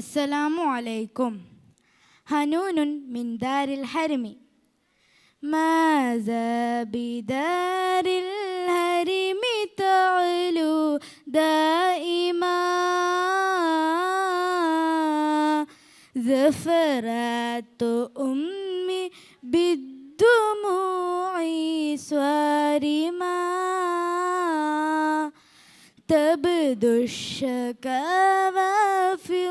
السلام عليكم. هنون من دار الحرم. ماذا بدار الهرم تعلو دائما؟ زفرات أمي بالدموع صارما تبدو الشكاوى في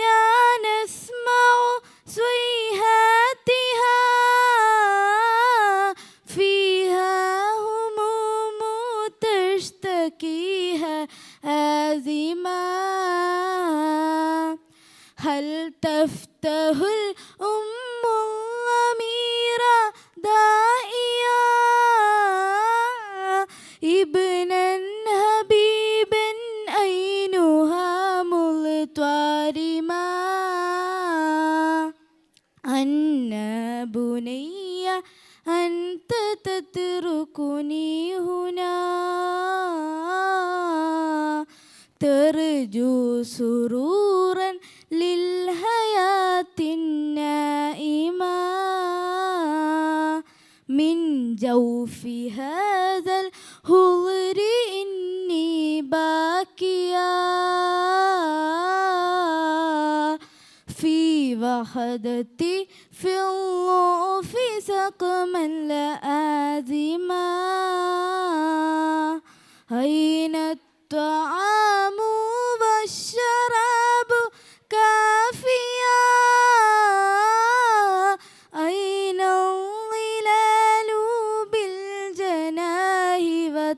هل تفتح الأم الضمير دائيا ابنا حبيبا أينها ملتوارما أن بني أنت تتركني جوف هذا الهضر إني باكيا في وحدتي في الضعف سقما لآزما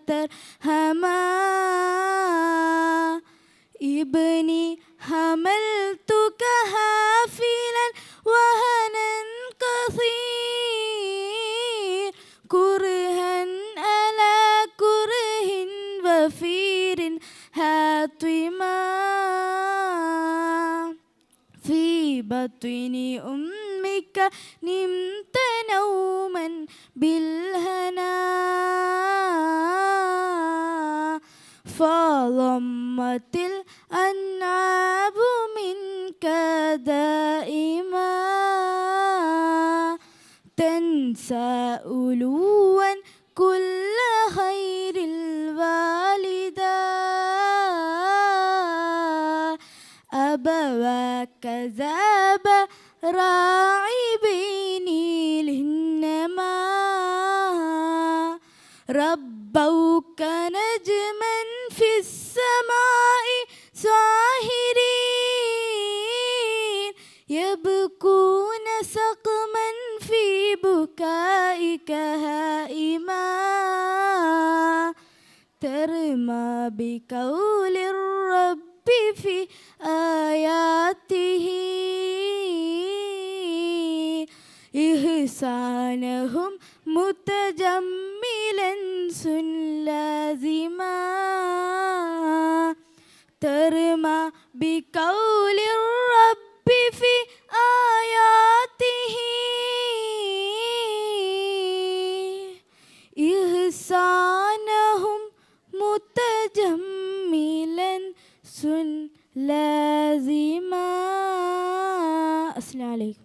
وترهما ابني حملتك هافلا وهنا كثير كرها على كره وفير هاتما في بطن أمك نمت نوما بالهنا فضمت الأنعاب منك دائما. تنسى ألوا كل خير الوالدة. أبواك ذاب راعبيني للنما. ربوك نجما في السماء ساهرين. يبكون سقما في بكائك هائما. ترمى بقول الرب في آياته. إحسانهم متجملا لازما. ترمى بقول الرب في آياته إحسانهم متجملا سن لازما السلام عليكم